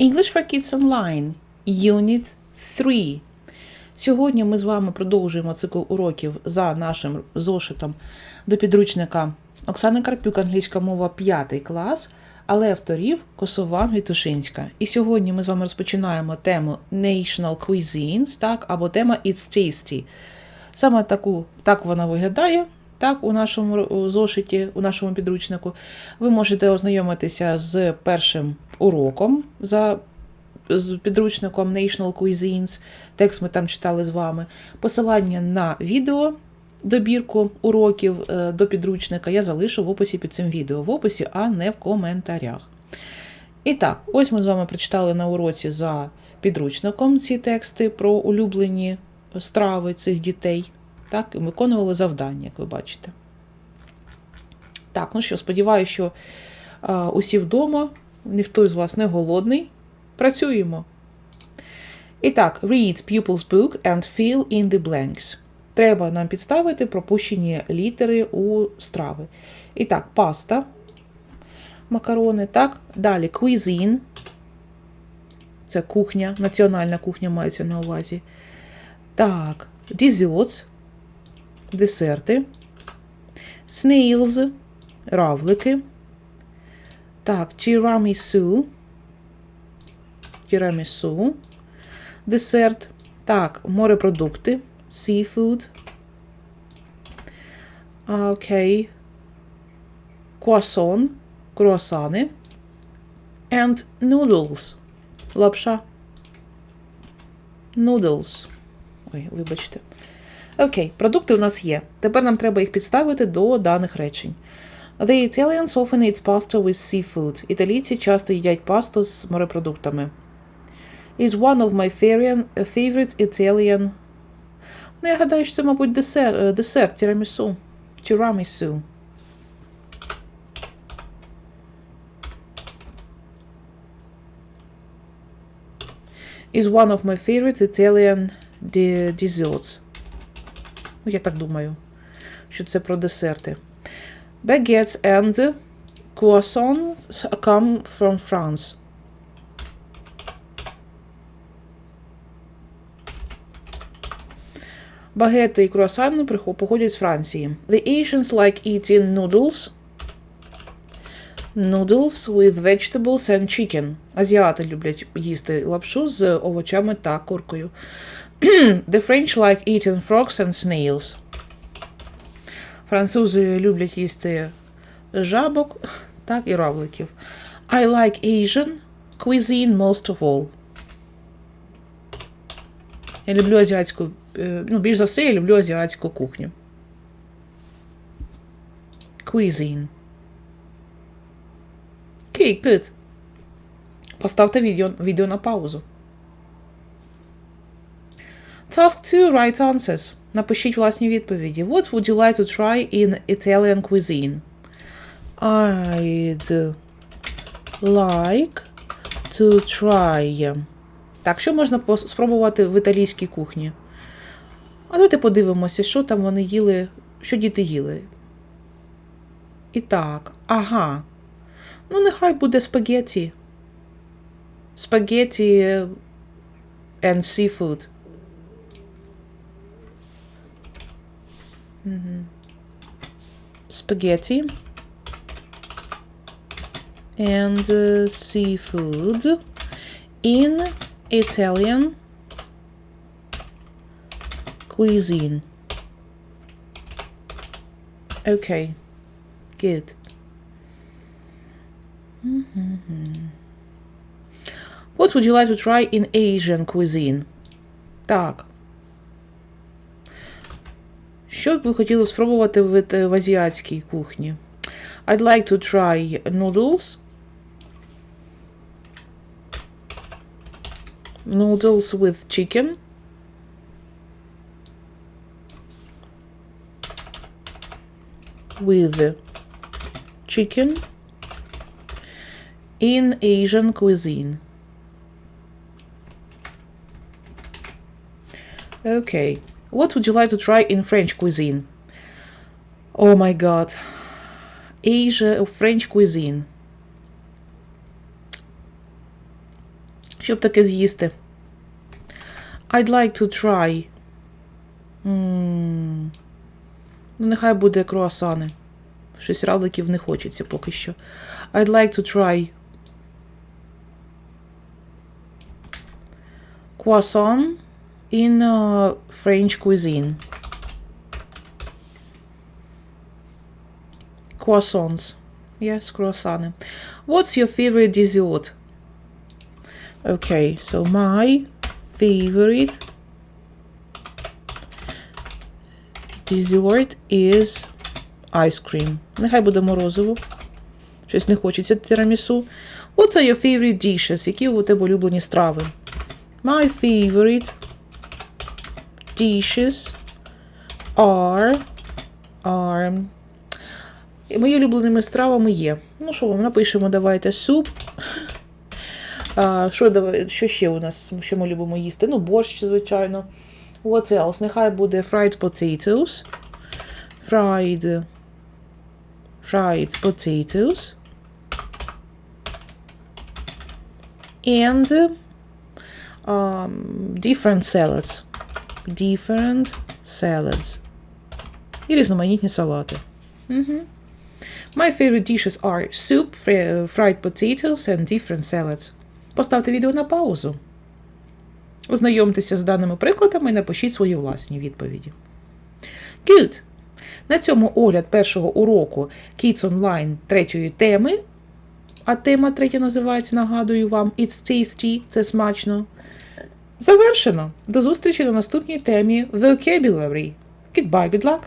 English for Kids Online, Unit 3. Сьогодні ми з вами продовжуємо цикл уроків за нашим зошитом до підручника Оксани Карпюк, англійська мова 5 клас, але авторів Косован Вітушинська. І сьогодні ми з вами розпочинаємо тему National Cuisines, так, або тема It's Tasty. Саме таку, так вона виглядає. Так, у нашому зошиті, у нашому підручнику, ви можете ознайомитися з першим уроком за з підручником National Cuisines. Текст ми там читали з вами. Посилання на відео, добірку уроків е, до підручника я залишу в описі під цим відео. В описі, а не в коментарях. І так, ось ми з вами прочитали на уроці за підручником ці тексти про улюблені страви цих дітей. Так, і виконували завдання, як ви бачите. Так, ну що, сподіваюся, що а, усі вдома, ніхто з вас не голодний. Працюємо. І так, read pupil's book and fill in the blanks. Треба нам підставити пропущені літери у страви. І так, паста, макарони, так. Далі cuisine. Це кухня, національна кухня мається на увазі. Так, desserts, десерти. Snails, равлики. Так, тірамісу. Тірамісу. Десерт. Так, морепродукти. Seafood. Окей. Круасон. Круасани. And noodles. Лапша. Noodles. Ой, вибачте. Окей, продукти у нас є. Тепер нам треба їх підставити до даних речень. The Italians often eat pasta with seafood. Італійці часто їдять пасту з морепродуктами. Is one of my favorite, favorite Italian. Ну, я гадаю, що це, мабуть, десерт, е, десерт тірамісу. Тірамісу. Is one of my favorite Italian desserts. Ну, я так думаю, що це про десерти. Baguettes and croissants come from France. Багети і круасани походять з Франції. The Asians like eating noodles. Noodles with vegetables and chicken. Азіати люблять їсти лапшу з овочами та куркою. The French like eating frogs and snails. Французи люблять їсти жабок, так і равликів. I like Asian cuisine most of all. Я люблю азіатську, е, ну, більш за все, я люблю азіатську кухню. Cuisine. Окей, good. Поставте відео, відео на паузу. Task 2. Write answers. Напишіть власні відповіді. What would you like to try in Italian cuisine? I'd like to try. Так, що можна спробувати в італійській кухні? А давайте подивимося, що там вони їли, що діти їли. І так, ага. Ну, нехай буде спагетті. Спагетті and seafood. Spaghetti and uh, seafood in Italian cuisine. Okay, good. Mhm. What would you like to try in Asian cuisine? Так. Що б ви хотіли спробувати в, в азіатській кухні? I'd like to try noodles. Noodles with chicken. With chicken in Asian cuisine. Okay. What would you like to try in French cuisine? Oh my god. Asia French cuisine. Щоб таке з'їсти. I'd like to try. М, Ну, нехай буде круасани. Щось равликів не хочеться поки що. I'd like to try. Croissant in uh, French cuisine. Croissants. Yes, croissants. What's your favorite dessert? Okay, so my favorite dessert is ice cream. Нехай буде морозиво. Щось не хочеться тирамісу. What are your favorite dishes? Які у тебе улюблені страви? My favorite dishes are, are Мої улюбленими стравами є. Ну що, напишемо, давайте суп. А, що, що ще у нас, що ми любимо їсти? Ну, борщ, звичайно. What else? Нехай буде fried potatoes. Fried, fried potatoes. And um, different salads. Different salads. І різноманітні салати. My favorite dishes are soup, fried potatoes and different salads. Поставте відео на паузу. Ознайомтеся з даними прикладами і напишіть свої власні відповіді. Good. На цьому огляд першого уроку Kids Online третьої теми. А тема третя називається, нагадую вам, It's tasty, це смачно. Завершено. До зустрічі на наступній темі Vocabulary. Goodbye, good luck!